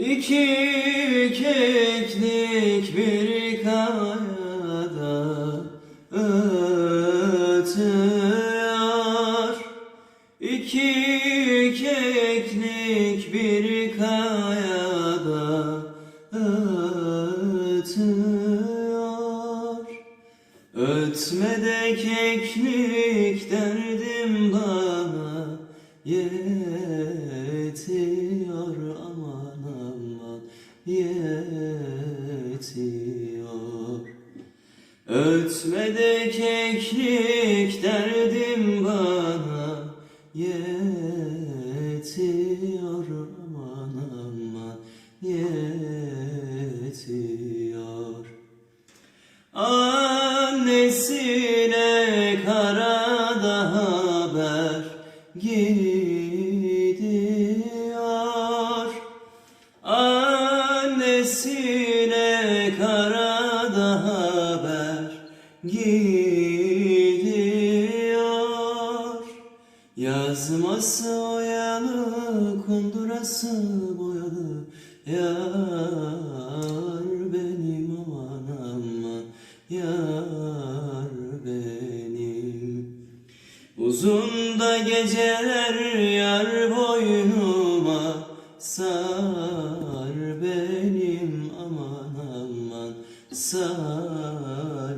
İki keklik bir kayada ötüyor İki keklik bir kayada ötüyor Ötme de keklik derdim bana yetiyor. Ötme de keklik derdim bana yetiyor. Aman aman yetiyor. Annesine karada haber gidiyor Annesine karada haber gidiyor. Yazması oyalı, kundurası boyalı. Yar benim aman aman Yar benim. Uzun da geceler yar boynuma sar benim aman aman. Sar